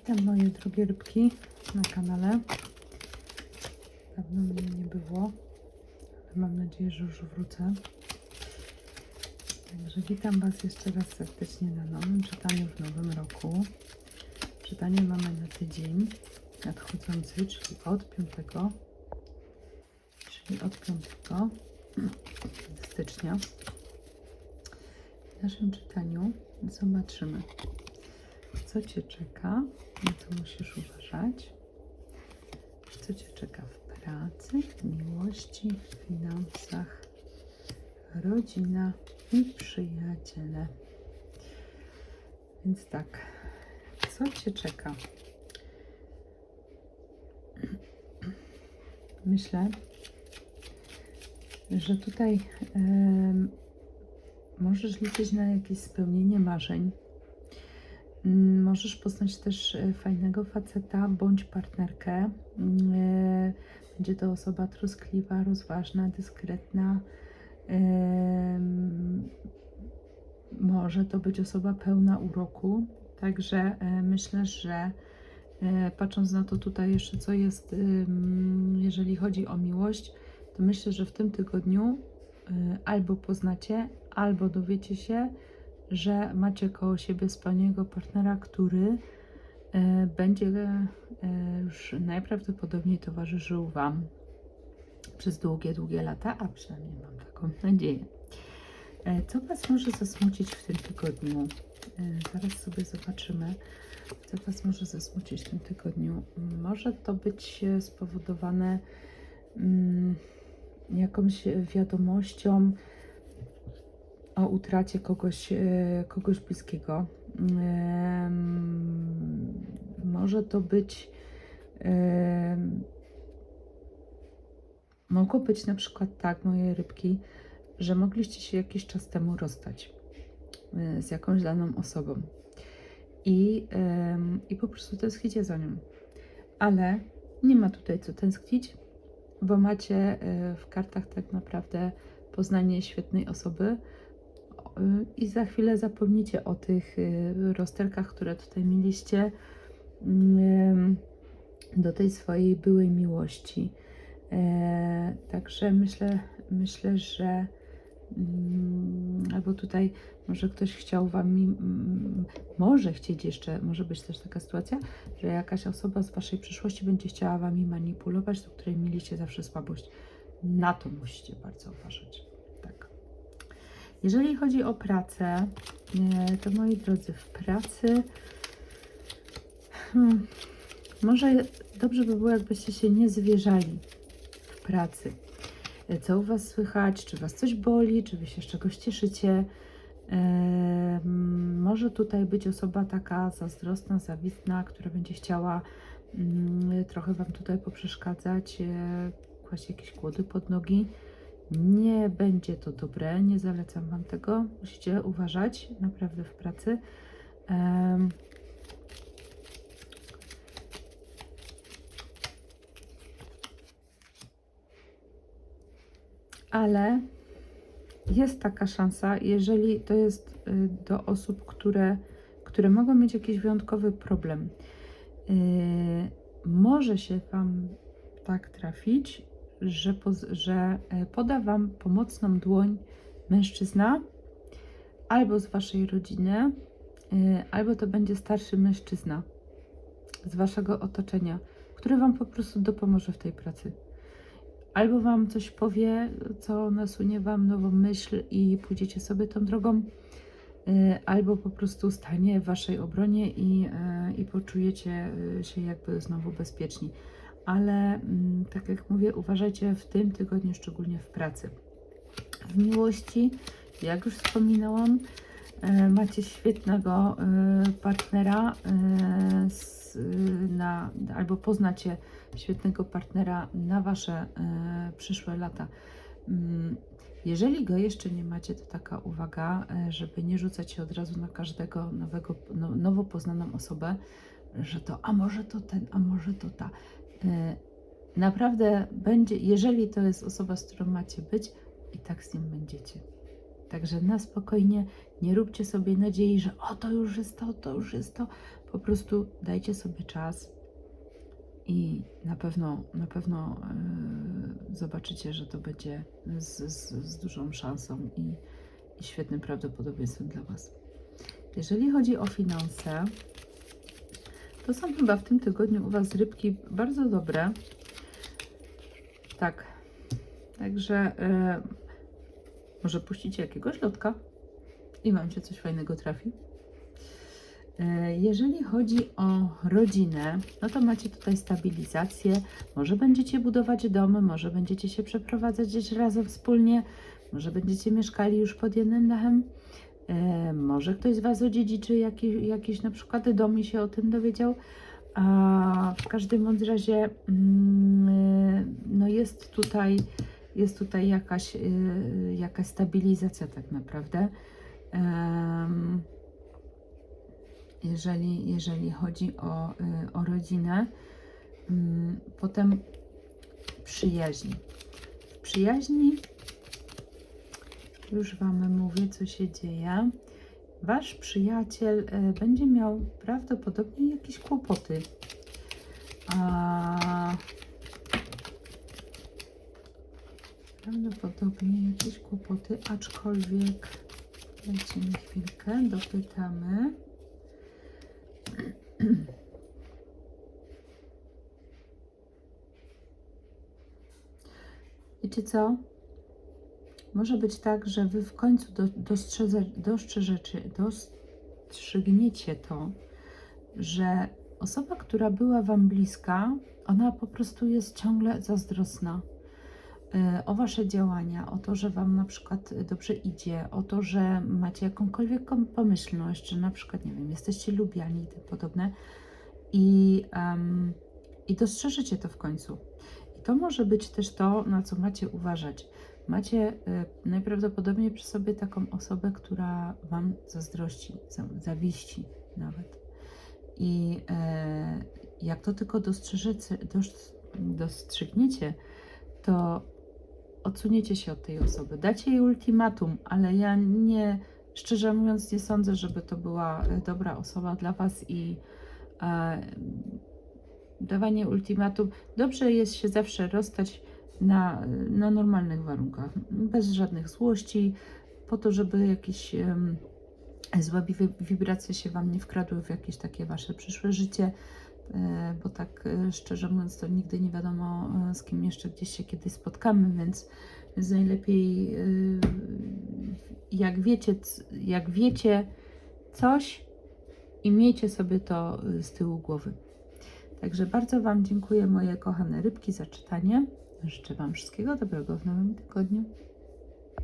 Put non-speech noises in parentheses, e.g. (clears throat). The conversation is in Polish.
Witam moje drogie rybki na kanale. Dawno mnie nie było, ale mam nadzieję, że już wrócę. Także witam Was jeszcze raz serdecznie na nowym czytaniu w nowym roku. Czytanie mamy na tydzień nadchodzący, czyli od 5, czyli od 5 stycznia. W naszym czytaniu zobaczymy, co Cię czeka, na co musisz uważać, co Cię czeka w pracy, miłości, finansach, rodzina i przyjaciele. Więc tak, co Cię czeka? Myślę, że tutaj em, możesz liczyć na jakieś spełnienie marzeń. Mm, Możesz poznać też e, fajnego faceta bądź partnerkę. Mm, e, Będzie to osoba troskliwa, rozważna, dyskretna. Może to być osoba pełna uroku. Także e, myślę, że patrząc na to tutaj jeszcze, co jest, jeżeli chodzi o miłość, to myślę, że w tym tygodniu albo poznacie, albo dowiecie się, że macie koło siebie wspaniałego partnera, który e, będzie e, już najprawdopodobniej towarzyszył Wam przez długie, długie lata, a przynajmniej mam taką nadzieję. E, Co Was może zasmucić w tym tygodniu? Zaraz sobie zobaczymy, co Was może zasmucić w tym tygodniu. Może to być spowodowane mm, jakąś wiadomością o utracie kogoś, e, kogoś bliskiego. Może to być. Mogło być na przykład tak, moje rybki, że mogliście się jakiś czas temu rozstać e, z jakąś daną osobą i, i po prostu tęsknicie za nią. Ale nie ma tutaj co tęsknić, bo macie e, w kartach tak naprawdę poznanie świetnej osoby i za chwilę zapomnicie o tych e, rozterkach, które tutaj mieliście mm, do tej swojej byłej miłości. E, Także myślę, myślę, że mm, albo tutaj może ktoś chciał wami, mm, może chcieć jeszcze, może być też taka sytuacja, że jakaś osoba z waszej przyszłości będzie chciała wami manipulować, do której mieliście zawsze słabość. Na to musicie bardzo uważać. Jeżeli chodzi o pracę, e, to moi drodzy, w pracy hmm, może dobrze by było, jakbyście się nie zwierzali w pracy. E, Co u Was słychać? Czy Was coś boli? Czy Wy się z czegoś cieszycie? Em, Może tutaj być osoba taka zazdrosna, zawistna, która będzie chciała mm, trochę Wam tutaj poprzeszkadzać, e, kłaść jakieś kłody pod nogi. Nie będzie to dobre, nie zalecam Wam tego. Musicie uważać naprawdę w pracy. Em, ale jest taka szansa, jeżeli to jest y, do osób, które, które mogą mieć jakiś wyjątkowy problem. Yy, może się Wam tak trafić, że, że e, poda Wam pomocną dłoń mężczyzna albo z Waszej rodziny, yy, albo to będzie starszy mężczyzna z Waszego otoczenia, który Wam po prostu dopomoże w tej pracy albo wam coś powie, co nasunie wam nową myśl i pójdziecie sobie tą drogą, y, albo po prostu stanie w waszej obronie i, i poczujecie się jakby znowu bezpieczni. Ale mm, tak jak mówię, uważajcie w tym tygodniu, szczególnie w pracy. W miłości, jak już wspominałam, e, macie świetnego e, partnera e, na, albo poznacie świetnego partnera na wasze przyszłe lata. Mm, Jeżeli go jeszcze nie macie, to taka uwaga, żeby nie rzucać się od razu na każdego nowego, no, nowo poznaną osobę, że to a może to ten, a może to ta. E, Naprawdę będzie, jeżeli to jest osoba, z którą macie być, i tak z nim będziecie. Także na spokojnie, nie róbcie sobie nadziei, że o to już jest to, to już jest to. Po prostu dajcie sobie czas i na pewno, na pewno yy, zobaczycie, że to będzie z, z, z dużą szansą i, i świetnym prawdopodobieństwem dla Was. Jeżeli chodzi o finanse, to są chyba w tym tygodniu u Was rybki bardzo dobre. Tak. Także e, może puścicie jakiegoś lotka i Wam się coś fajnego trafi. E, Jeżeli chodzi o rodzinę, no to macie tutaj stabilizację. Może będziecie budować domy, może będziecie się przeprowadzać gdzieś razem wspólnie, może będziecie mieszkali już pod jednym dachem. E, Może ktoś z Was odziedziczy jakiś, jakiś na przykład dom i się o tym dowiedział. A w każdym bądź razie mm, e, no jest tutaj, jest tutaj jakaś, e, jakaś stabilizacja tak naprawdę. Jeżeli, jeżeli chodzi o, o rodzinę. Mm, Potem przyjaźń. W przyjaźni już Wam mówię, co się dzieje. Wasz przyjaciel y, będzie miał prawdopodobnie jakieś kłopoty. A... Prawdopodobnie jakieś kłopoty, aczkolwiek dajcie chwilkę, dopytamy. (clears throat) Wiecie co? Może być tak, że wy w końcu do, dostrzeże, dostrzeżecie, dostrzygniecie to, że osoba, która była wam bliska, ona po prostu jest ciągle zazdrosna y, o wasze działania, o to, że wam na przykład dobrze idzie, o to, że macie jakąkolwiek pomyślność, że na przykład, nie wiem, jesteście lubiani i tym podobne. I, em, i dostrzeżycie to w końcu. I to może być też to, na co macie uważać. Macie y, najprawdopodobniej przy sobie taką osobę, która Wam zazdrości, za- zawiści nawet. I e, jak to tylko dostrzeżecie, dos, dostrzygniecie, to odsuniecie się od tej osoby. Dacie jej ultimatum, ale ja nie, szczerze mówiąc, nie sądzę, żeby to była e, dobra osoba dla Was i dawanie ultimatum. Dobrze jest się zawsze rozstać na, na normalnych warunkach, bez żadnych złości, po to, żeby jakieś em, złe wi- wibracje się Wam nie wkradły w jakieś takie Wasze przyszłe życie, e, bo tak e, szczerze mówiąc, to nigdy nie wiadomo, e, z kim jeszcze gdzieś się kiedyś spotkamy, więc, najlepiej, jak wiecie, jak wiecie coś i miejcie sobie to z tyłu głowy. Także bardzo Wam dziękuję, moje kochane rybki, za czytanie. Życzę Wam wszystkiego dobrego w nowym tygodniu.